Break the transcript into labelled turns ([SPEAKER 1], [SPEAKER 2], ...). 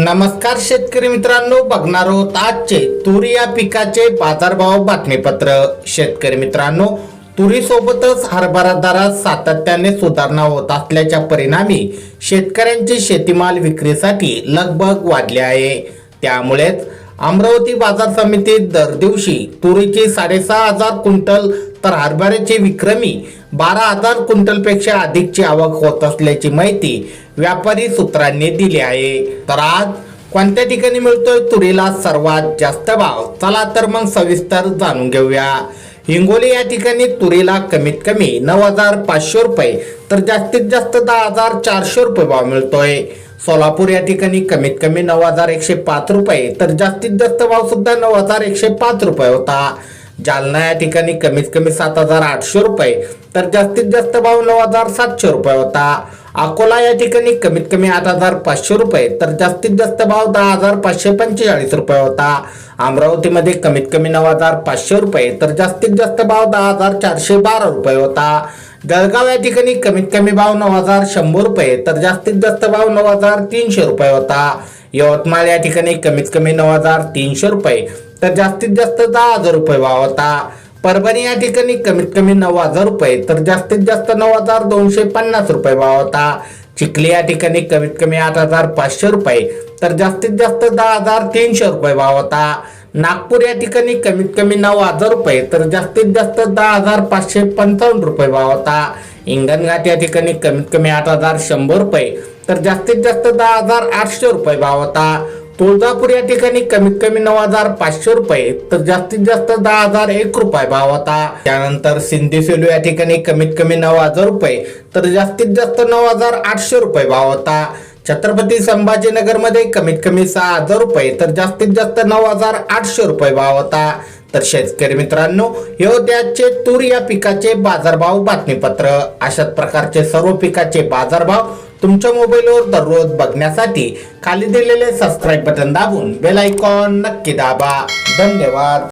[SPEAKER 1] नमस्कार शेतकरी मित्रांनो बघणार आहोत आजचे तुरी या पिकाचे बाजारभाव बातमीपत्र. शेतकरी मित्रांनो तुरी सोबतच हरभरा दरात सातत्याने सुधारणा होत असल्याच्या परिणामी शेतकऱ्यांची शेतीमाल विक्रीसाठी लगबग वाढली आहे. त्यामुळेच अमरावती बाजार समितीत दर दिवशी तुरीची साडेसहा हजार क्विंटल तर हरभऱ्याची विक्रमी बारा हजार क्विंटलपेक्षा अधिकची आवक होत असल्याची माहिती व्यापारी सूत्रांनी दिली आहे. तर आज कोणत्या ठिकाणी मिळतोय तुरीला सर्वात जास्त भाव? चला तर मग सविस्तर जाणून घेऊया. हिंगोली या ठिकाणी तुरीला कमीत कमी नऊ हजार पाचशे रुपये तर जास्तीत जास्त दहा हजार चारशे रुपये भाव मिळतोय. सोलापूर या ठिकाणी कमीत कमी नऊ हजार एकशे पाच रुपये तर जास्तीत जास्त भाव सुद्धा नऊ हजार एकशे पाच रुपये होता. जालना या ठिकाणी कमीत कमी सात हजार आठशे रुपये तर जास्तीत जास्त भाव नऊ हजार सातशे रुपये होता. अकोला या ठिकाणी कमीत कमी आठ हजार पाचशे रुपये तर जास्तीत जास्त भाव दहा हजार पाचशे पंचेचाळीस रुपये होता. अमरावतीमध्ये कमीत कमी नऊ हजार पाचशे रुपये तर जास्तीत जास्त भाव दहा हजार चारशे बारा रुपये होता. जळगाव या ठिकाणी कमीत कमी भाव नऊ हजार शंभर रुपये तर जास्तीत जास्त भाव नऊ हजार तीनशे रुपये होता. यवतमाळ या ठिकाणी कमीत कमी नऊ हजार तीनशे रुपये तर जास्तीत जास्त दहा हजार रुपये भाव होता. परभणी या ठिकाणी कमीत कमी नऊ हजार रुपये तर जास्तीत जास्त नऊ हजार दोनशे पन्नास रुपये भाव होता. चिखली या ठिकाणी कमीत कमी आठ हजार पाचशे रुपये तर जास्तीत जास्त दहा हजार तीनशे रुपये भाव होता. नागपूर या ठिकाणी कमीत कमी नऊ हजार रुपये तर जास्तीत जास्त दहा हजार पाचशे पंचावन्न रुपये भाव होता. इंगणघाट या ठिकाणी कमीत कमी आठ हजार शंभर रुपये तर जास्तीत जास्त दहा हजार आठशे रुपये भाव होता. तुळजापूर या ठिकाणी कमीत कमी नऊ हजार पाचशे रुपये तर जास्तीत जास्त दहा हजार एक रुपये भाव होता. त्यानंतर सिंधी सेलू या ठिकाणी कमीत कमी नऊ हजार रुपये तर जास्तीत जास्त नऊ हजार आठशे रुपये भाव होता. छत्रपती संभाजीनगरमध्ये कमीत कमी सहा हजार रुपये तर जास्तीत जास्त नऊ हजार आठशे रुपये भाव होता. तर शेतकरी मित्रांनो हे होते आजचे तूर या पिकाचे बाजारभाव बातमीपत्र. अशाच प्रकारचे सर्व पिकाचे बाजारभाव तुमच्या मोबाईलवर दररोज बघण्यासाठी खाली दिलेले सबस्क्राईब बटन दाबून बेल आयकॉन नक्की दाबा. धन्यवाद.